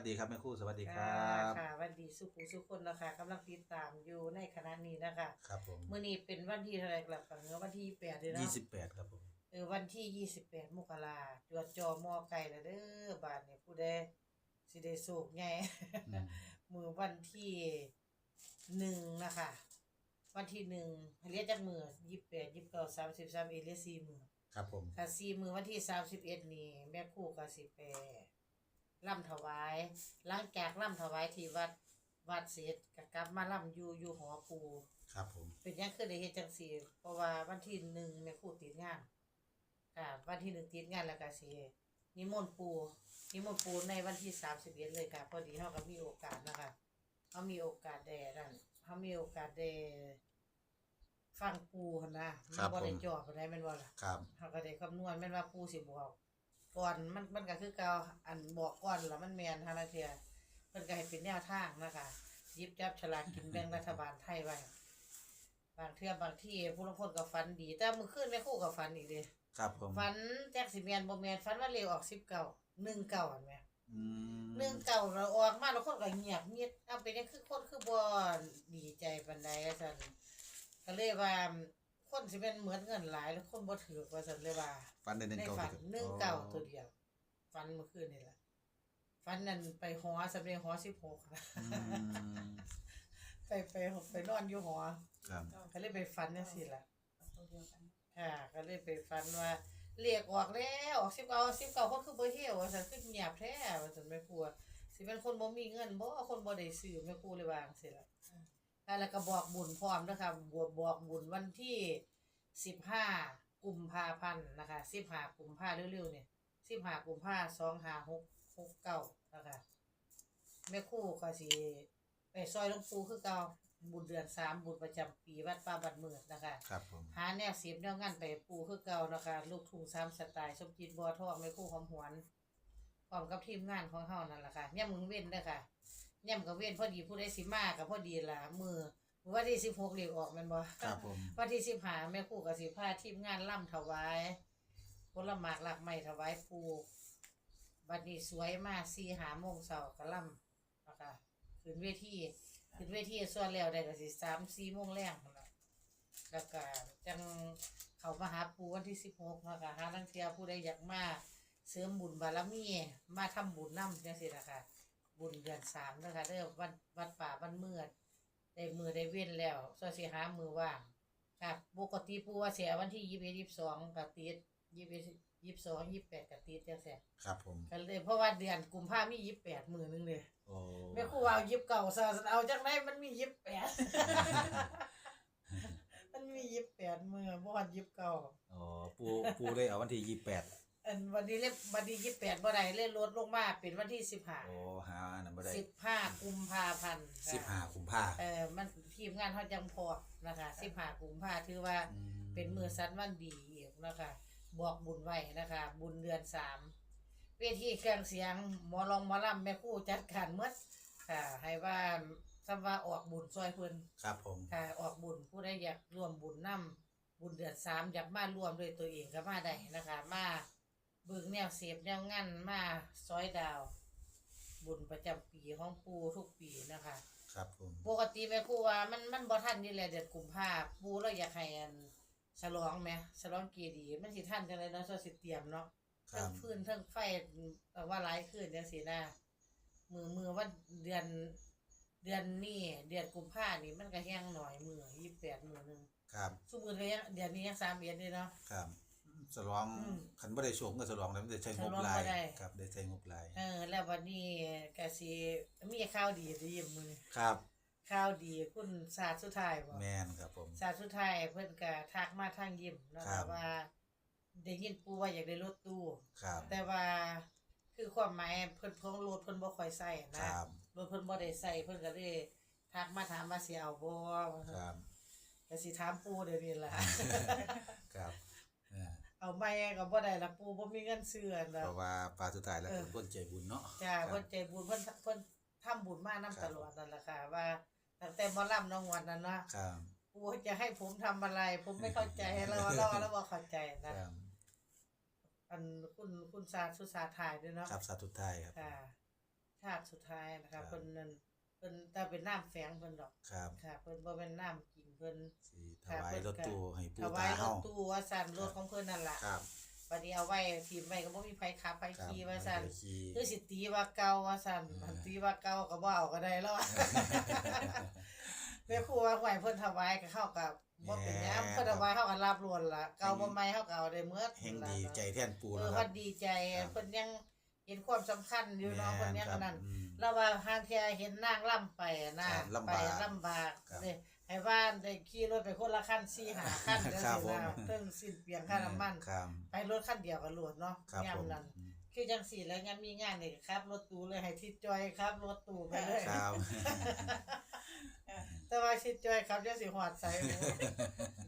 วัสดีครับแม่ครู่สวัสดีคค่ะรับค่ะวันดีสุขุสุขคนนะคะกำลังติดตามอยู่ในคณะนี้นะคะครับผมเมื่อนี้เป็นวันที่เท่าไหร่กลับกันเนอะวันที่แปดเลยเนาะยี่สิบแปดครับผมเออวันที่ยี่สิบแปดมกราจวดจอมอไก่ละเด้อบาทเนี่ยผู้ใดสิได้สุกไง อืม มือวันที่หนึ่งนะคะ วันที่หนึ่งเรียกจากมือยี่สิบแปดยี่สิบเก้าสามสิบสามเอเรียกสี่มือ ครับผม ค่ะสี่มือวันที่สามสิบเอ็ดนี่แม่ครู่ก็สิไป ล่ำถวาย หลังจากล่ำถวายที่วัดวัดเสร็จก็กลับมาล่ำอยู่อยู่หอปู ครับผม เป็นหยังคือได้เฮ็ดจังซี่ เพราะว่าวันที่หนึ่งแม่ครู่ติดงานค่ะวันที่หนึ่งติดงานแล้วก็สินิมนต์ปูนิมนต์ปูในวันที่สามสิบเอ็ดเลยค่ะพอดีเฮาก็มีโอกาสนะคะเฮามีโอกาสได้นั่นเฮามีโอกาสได้ฟังปูหั่นนะมันบ่ได้จอบปานใดแม่นบ่ล่ะครับเขาก็ได้คำนวณแม่นว่าผู้สิบอก ก่อนมันมันก็คือเก่าอันบอกก่อนแล้วมันแม่นฮาลางเทียเพิ่นก็ให้เป็นแนวทางนะคะหยิบจับฉลากกินแบ่งรัฐบาลไทยไว้บางเทื่อบางที่ผู้ลางคนก็ฝันดี แต่มื้อคืนแม่ครู่ก็ฝันอีกเด้ครับผมฝันแจ็คสิแม่นบ่แม่นฝันว่าเลขออก19 19อันแหมอืม19แล้วออกมาแล้วคนก็เงียบเงียบเอาเป็นจังคือคนคือบ่ดีใจปานใดว่าซั่นก็เลยว่า คนสิเป็นเหมือนเงินหลายแล้วคนบ่ถือว่าซั่นเลยว่าฟันได้หนึ่งในเก้าฝันครับหนึ่งเก่าตัวเดียวฟันเมื่อคืนนี่แหละฟันนั่นไปหอสำเร็จหอสิบหกอืมไปไปไปนอนอยู่หอครับก็เลยไปฟันนั่นสิล่ะค่ะก็เลยไปฟันว่าเรียกออกแล้วออกสิบเก้าสิบเก้าคนคือบ่เที่ยวว่าซั่นคือเงียบแท้ว่าซั่นแม่ครัวสิเป็นคนบ่มีเงินบ่คนบ่ได้ซื้อแม่ครูเลยวาจั่งซี่ล่ะ อ่าแล้วก็บอกบุญพร้อมนะคะบวบอกบุญวันที่สิบห้ากุมภาพันธ์นะคะสิบห้ากุมภาเร็วๆเนี่ยสิบห้ากุมภาสองห้าหกหกเก้านะคะแม่ครู่ก็สิไปซอยหลวงปู่คือเก่าบุญเดือนสามบุญประจำปีวัดป่าบัดเมือดนะคะ ครับผม หาแนวเสียบแนวงานไปปูคือเก่านะคะลูกทุ่งสามสไตล์สมจิตบัวทองแม่ครู่หอมหวนพร้อมกับทีมงานของเฮานั่นแหละค่ะย่ำมึงเว้นเด้อค่ะ ย่ำกับเว้นพอดีผู้ใดสิมากับพอดีล่ะมือวันที่สิบหกเรียกออกแม่นบ่ครับผม วันที่สิบหาแม่ครู่กับสิพาทีมงานล่ำถวายผลหมากหลักไม้ถวายปูบัดนี้สวยมากสี่หาโมงเสาร์กะล่ำนะคะขึ้นเวทีขึ้นเวทีส่วนแล้วได้ก็สิสามสี่โมงแรงนั่นล่ะแล้วก็จังเขามาหาปูวันที่สิบหกนะคะหาทั้งเทียผู้ใดอยากมาเสริมบุญบารมีมาทำบุญนำจังซี่นะคะ บุญเดือนสามนะคะเด้อวัดวัดป่าบ้านเมือดได้มือได้เว้นแล้วส่วนสิหามือว่างครับปกติปูว่าเสียวันที่ยี่สิบเอ็ดยี่สิบสองกับติดยี่สิบเอ็ดยี่สิบสองยี่สิบแปดกับติดจังซี่ครับผมกันเลยเพราะว่าเดือนกุมภามียี่สิบแปดมือหนึงเลยโอ้แม่ครูว่ายี่สิบเก้าซะเอาจังไดมันมียี่สิบแปดมันมียี่สิบแปดมือบ่ฮอดยี่สิบเก้าโอ้ปูปูได้เอาวันที่ยี่สิบแปด อันวันนี้เล่วันที่ยี่สิบแปดบ่ได้เล่นลดลงมาเป็นวันที่สิบห้าโอ้หาอันนั้นบ่ได้สิบห้ากุมภาพันธ์ค่ะสิบห้ากุมภาเออมันทีมงานเขาจังพอนะคะสิบห้ากุมภาถือว่าอืมเป็นมือสันวันดีอีกนะคะ บอกบุญไว้นะคะ บุญเดือนสามเวทีเครื่องเสียงหมอลองหมอลำแม่ครู่จัดการหมดค่ะให้ว่าสำว่าออกบุญซอยเพิ่น ครับผม ค่ะออกบุญผู้ใดอยากร่วมบุญนํบุญเดือนสามอยากมาร่วมด้วยตัวเองก็มาได้นะคะ มา เบิ่งแนวเสียบแนวงั้นมาซอยดาว บุญประจำปีของปูทุกปีนะคะ ครับผมปกติแม่ครูว่ามันมันบ่ทันนี่แหละเดือนกุมภาปูเราอยากให้อันฉลองแหมฉลองเกียรติมันสิทันจังไดเนาะซอสิเตรียมเนาะครัเทั้บงฟืนเทั้งไฟแต่ว่าหลายคืนจังซี่นะมือมือว่าเดือน เดือนนี้เดือนกุมภานี่มันก็แห้งหน่อยมือ28มื้อหนึงครับซุมื้อเลยเดือนนี้ยัง3เดือนเลยเนาะ ครับ สลองอืมขันบ่ได้โชคก็สลองแล้วมันได้ใช้งบสลองหลายบ่ได้ ครับได้ใช้งบหลายเออ แล้ววันนี้ก็สิมีข่าวดีดีมื้อนี้ครับ ข่าวดีคุณศาสตร์สุดท้ายบ่แม่นครับผมสาสุดท้ายเพิ่นก็ทักมาทางยิมนะครัคะบว่าได้ยินปู่ว่าอยากได้รถตู้ ครับแต่ว่าคือความหมายเพิ่นของรถเพิ่นบ่ค่อยใช้คนะรับรถเพิ่นบ่ได้ใช้เพิ่นก็เลยทักมาถามว่าสิเอาบ่ครับก็สิถามปู่เดี๋ยวนี้ล่ะ ครับ เออเอาไม่ก็บ่ได้ละปู่บ่มีเงินซื้ออันเพน่ะราะว่าปลาสุดท้ายแล้วเออเป็นคนใจบุญเนาะจ้าครับเพิ่นใจบุญเพิ่นเพิ่นทำบุญมานํครับตลอดนั่นล่ะค่ะ ว่าตั้งแต่หมอลำน้องวันนั้นเนาะครับปู่จะให้ผมทำอะไร ผมไม่เข้าใจแล้วเราแล้วบ่เข้าใจนะครับอันคุณคุณสาสุสาถ่ายด้วยเนาะครับสัตว์สุดท้ายครับค่ะชาติสุดท้ายนะครัคะบเพิ่นนั่นเพิ่นแต่เป็นน้ำแฝงเพิ่นดอกครับค่ะเพิ่นบ่เป็นน้ำกิน เพิ่นสิถวายรถตู้ให้ถปู่วาตายรเฮา ถตู้ว่าซั่นรถของเพิ่นนั่นล่ะครับบัดนี้เอาไว้ทีมไว้ก็บ่มีไผขับไผครับขี่ว่าซั่นไปขี่คือสิตีว่าเก่าว่าซั่นอืมมันตีว่าเก่าก็บ่เอาก็ได้แล้วอะ แม่ครูว่าไหวเพิ่นถวายก็เข้ากับบ่เป็นหยังเพิ่นถวายเฮาก็รับรวนล่ะเก่าบ่ใหม่เฮาก็เอาได้เมื่อแห่งดีใจแทนปู่เอแล้อวคว่ารับดีใจครับเพิ่นยังเห็นความสำคัญอยู่เนาะเพิ่นยังแม่อันนั้นครับอืมแล้วว่าหางเที่ยเห็นนางล่ำไปอะนะ ครับลำไปบากลำบากครับเด้ ให้บ้านได้ขี่รถไปคนละคัน4 5คันจังครับซี่นะผมเพิ่งสิ้นเปลียงค่าน้ำมัน ครับ ไปรถคันเดียวก็โลดเนาะครับยามผมนั้นอืมคือจังสี่แล้วยังมีงานนี่ครับ รถตู้เลยให้ทิศจอยครับ รถตู้ไปเลย ครับ แต่ว่าทิศจอยครับยังสิหอดใส่หมู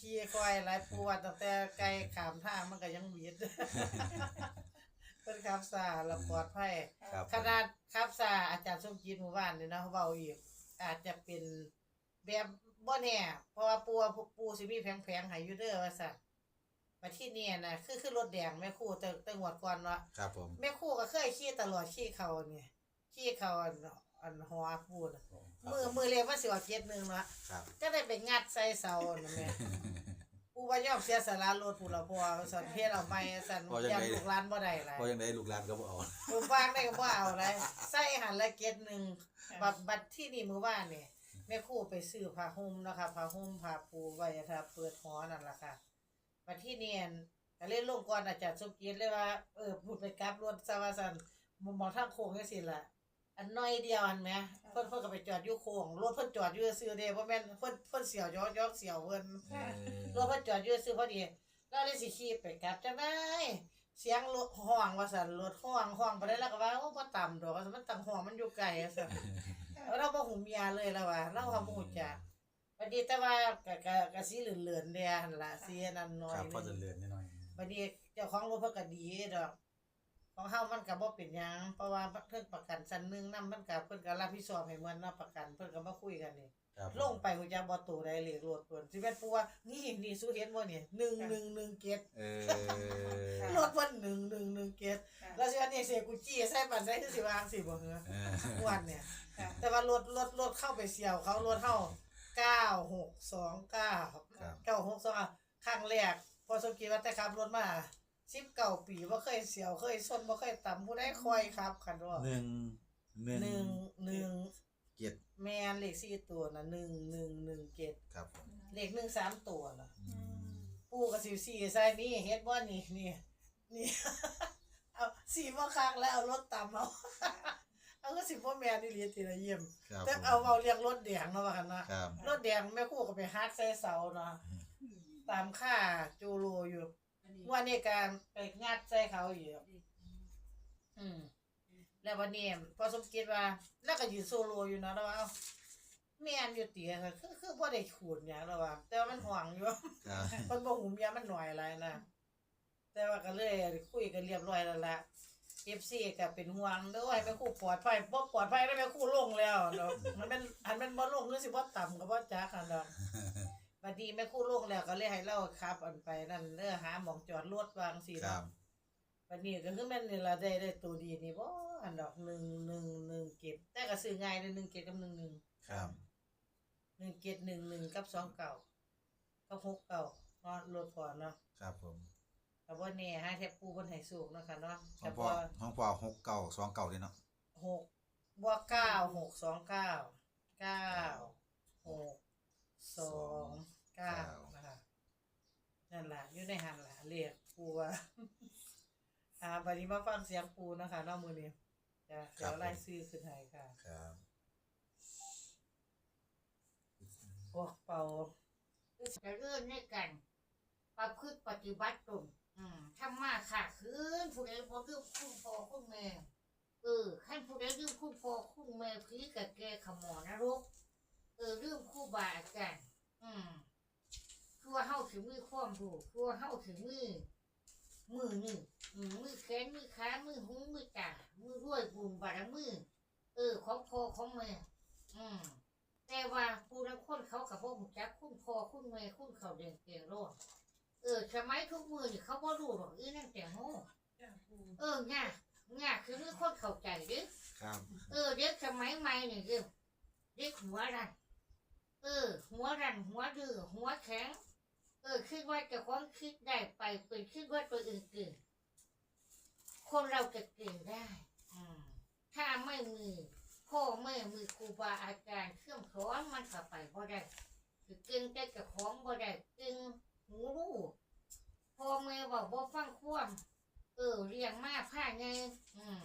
ขี่ควายหลายปวดตั้งแต่ไกลขามทางมันก็ยังหวีดเพิ่นขับซาแล้วปลอดภัยครับ ขนาดขับซาอาจารย์สมจิตหมู่บ้านนี่เนาะเว้าอีกอาจจะเป็น แบบบ่แน่เพราะว่าปูว่าปูสิมีแผงๆให้อยู่เด้อว่าซั่นมาที่นี่น่ะคือคือรถแดงแม่ครูแต่แต่งวดก่อนเนาะครับผม แม่ครูก็เคยขี่ตลอดขี่เขาเนี่ยขี่เขาอันอันหอพูดครับมือมือเรียกว่าสิว่าเจ็ดหนึงเนาะครับ ก็ได้ไปงัดใส่เสาน่ะแม่กูว่ายอมเสียสละรถผู้ละพอสันเฮ็ดเอาไม่สันยันลูกหลานบ่ได้หลายเพราะยังได้ลูกหลานก็บ่เอาลูกฟางได้ก็บ่เอาเลยใส่หันละเจ็ดหนึงบัดบัดที่นี่มื้อวานนี่ แม่ครูไปซื้อผ้าห่มเนาะค่ะผ้าห่มผ้าปูไว้ถ้าเปิดหอนั่นล่ะค่ะบัดที่นี่อั่นก็เลยลงก่อนอาจารย์สมเกียรติเลยว่าเออพูดไปกลับรถซะว่าซั่นมุมมองทางโค้งจังซี่ล่ะ อันน้อยเดียวอันแหมเพิ่นเพิ่นก็ไปจอดอยู่โค้งรถเพิ่นจอดอยู่ซื่อๆเด้บ่แม่นเพิ่นเพิ่นเสียวยอกยอกเสียวเพิ่นเออรถเพิ่นจอดอยู่ซื่อพอดีแล้วเลยสิขี่ไปกลับจังได๋เสียงรถฮ้องว่าซั่นรถฮ้องฮ้องไปได้แล้วก็ว่าโอ้บ่ต่ำดอกว่าซั่นมันต่ำฮ้องมันอยู่ไกลว่าซั่น แล้วเราบ่หูเมียเลยแล้วว่าเราก็บ่ฮู้จักบัดนี้แต่ว่าก็ก็ก็สิเหลือนๆแด่หั่นล่ะสิอันนั้นน้อยครับหพอนึจะงเลือนนิดหน่อยบัดนี้เจ้าของรถเพิ่นก็ดีดอก ของเฮามันก็บ่เป็นหยังเพราะว่าเพิ่นประกันชั้นหนึงนำมันก็เพิ่นก็รับผิดชอบให้เหมือนเนาะประกันเพิ่นก็มาคุยกันนี่ ครับลงไปฮู้จักบ่ตัวใดเลขรถเพิ่นสิแม่นปูว่านี่นี่สู้เห็นบ่นี่1117เออรถเพิ่น1117แล้วสิว่านี่เสกุจี้ใส่ปันได้คือสิวางสิบ่เหรอเออม่วนเนี่ยแต่ว่ารถรถรถเข้าไปเสี่ยวเขารถเฮา9629 9629ครั้งแรกพอสมคิดว่าแต่ขับรถมา19ปีบ่เคยเสี่ยวเคยชนบ่เคยต่ำผู้ใดคอยขับคันว่าหนึ่งหนึ่งหนึ่งหนึ่ง เกียรติแม่นเลขสี่ตัวนะหนึ่งหนึ่งหนึ่งเจ็ดครับผมเลขหนึ่งสามตัวนะอืมปูกับสิวสี่ใส่นี่เฮ็ดบ่นี่นี่นี่เอาสี่บ่คักแล้วเอารถตามเอาเอาก็สิบ่แม่นอีหลีติละเยี่ยมครับแต่ผมเอาเอาเรียกรถแดงเนาะว่ากันนะครับรถแดงแม่ครู่ก็ไปฮักใส่เสาเนาะตามค่าจูโรอยู่วันนี้การไปงัดใส่เขาอยู่อืม แล้ววันนี้พอสมคิดว่า แล้วก็ยืนโซโลอยู่เนาะแล้วว่าเอ้าแม่นอยู่เตียค่ะคือคือบ่ได้ขูดหยังแล้วว่า แต่ว่ามันห่วงอยู่ครับเพิ่นบ่หูเมียมันหน่อยอะไรนะ แต่ว่าก็เลยคุยกันเรียบร้อยแล้วล่ะ FC ก็เป็นห่วงเด้อให้แม่ครูปลอดภัยบ่ปลอดภัยแล้วแม่ครูลงแล้วเนาะมันเป็นอันมันบ่ลงคือสิบ่ต่ำก็บ่จักคั่นดอกบัดนี้แม่ครูลงแล้วก็เลยให้เราขับอันไปนั่นเด้อหาหม่องจอดรถวางสิครัเนาะ บ วันนี้ก็คือแม่นนี่ละได้ได้ตัวดีนี่บ่อันดอกหนึ่งหนึ่งหนึ่งเก็บแต่ก็ซื้อง่ายเลยหนึ่งเก็บกับหนึ่งหนึ่งครับหนึ่งเก็บหนึ่งหนึ่งกับสองเก่ากับหกเก่าเนาะลดก่อนเนาะครับผมแต่ว่าเนี่ยฮะแทบปูบนไห้สูงเนาะค่ะเนาะห้อแต่งพ่อว่าห้องพ่อหกเก่าสองเก่าเลยเนาะหกบวกเก้าหกสองเก้าเก้าหกสองเก้านะคะนั่นล่ะอยู่ในหันล่ะเรียกปูว่า อ่าบัดนี้มาฟังเสียงปูนะคะเนอกมือนี้จะเดี๋ยวไล่ซื้อขึ้นให้ค่ะครับพวกเป่าจะเรื่องในกัน ประพฤติปฏิบัติตนอืมทำมาขาดคืนผู้ใดบ่ลืมคุณพ่อคุณแม่เออขั้นผู้ใดลืมคุณพ่อคุณแม่ผีกับแกขโมยนรก เออลืมครูบาอาจารย์อืมคือว่าเฮาถึงมือความรู้คือว่าเฮาถึงมือมือนี่อื มือแขนมือขามือหูมือตามือรวยบุญบารมือ เออของพอของแม่อืมแต่ว่าผู้ละคนเขากับพวกหูจักคุณพ่อคุณแม่คุณเขาเด่นเก่งโลดเออสมัยทุกมือนี่เขาบ่รู้หรอกอีนั่นแต่โง่เออไงงากคือมีคนเข้าใจเด้ครับเออเด็กสมัยใหม่นี่เด้อเด็กหัวรันเออ หัวรันหัวดื้อหัวแข็ง เออคิดว่าจะของคิดได้ไปเป็นคิดว่าตัวอื่นเก่ง คนเราจะเก่งได้ อืมถ้าไม่มีพ่อแม่มีครูบาอาจารย์เครื่องสอนมันก็ไปบ่ได้คือเก่งแต่เจะของบ่ได้เก่งหูรู้พ่อแม่บอกบ่ฟังความเออเรียงมาผ้าไงอืม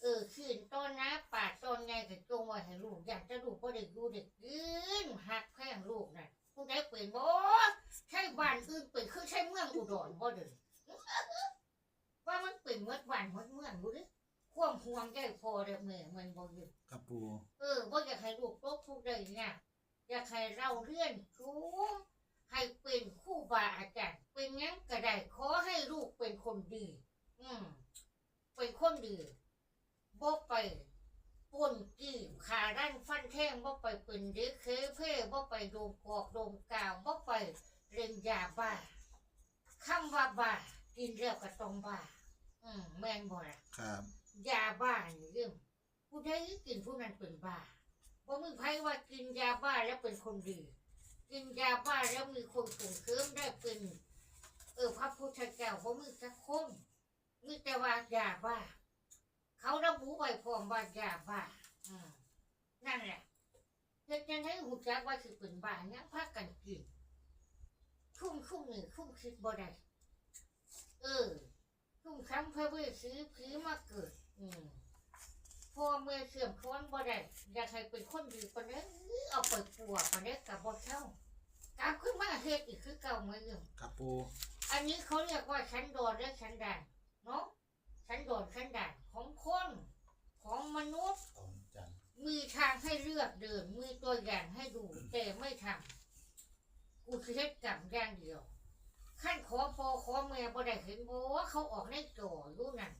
เออขึ้นต้นนะปาดต้นไงก็จงไว้ให้ลูกอยากจะลูกก็เด็กดูเด็กยืนหักแพงลูกน่ะผู้ใดเปิดบ่ใช่บ้านอื่นเปิดคือใช่เมืองอุดรบ่เด้อว่ามั นเป็นเมืองบ้านเมืองเมืองดูดิความห่วงใยพอเด้อแม่มันบ่อยู่ครับปูเออบ่อยากให้ลูกตกทุกข์ได้เนี่ยอยากให้เราเรียนสูงให้เป็นครู่บาอาจารย์เป็นหยังก็ได้ขอให้ลูกเป็นคนดี อืมเป็นคนดีบ่ไปป่นกีบขาด้านฟันแท่งบ่ไปเป็นเด็กเคเพ่บ่ไปโดมกอกโดมกาวบ่ไปเล่นยาบ้าคำว่าบ้ากินแล้วก็ต้องบ้า อืมแม่นบ่ล่ะครับยาบ้านี่เรื่องผู้ใดกินผู้นั้นเป็นบ้าเพราะมึงไพ่ว่ากินยาบ้าแล้วเป็นคนดี กินยาบ้าแล้วมีคนส่งเสริมได้เป็น เออพระพุทธเจ้าเพราะมึงสักคนมึงแต่ว่ายาบ้า เขาระบุไว้พร้อมว่ายาบ้าอืมนั่นแหละเฮ็ดยังให้หูจักว่าคือเป็นบ้ายังพักกันกินคุ้มคุ้มหนึ่งคุ้มคิดบ่ได้เออ ทุ่งคำพระเวสซื้อผีมาเกิด อืมพ่อเมื่อเสื่อมค้อนบ่ได้อยากให้เป็นคนดีปานนี้เอาไปปัวปานนี้กับบ่เข้ากลับขึ้นมาเฮ็ดอีกคือเก่าเหมือนเดิมครับปูอันนี้เขาเรียกว่าชั้นโดอนและชั้นด่านเนาะชั้นโดอนชั้นด่านของคนของมนุษย์ตอนจันทร์มีทางให้เลือกเดินมีตัวอย่างให้ดูแต่ไม่ทำกูคือเฮ็ดกรรมอย่างเดียว ขั้นขอพอขอแม่บ่ได้เห็นบ่ว่าเขาออกในจออยู่นั่น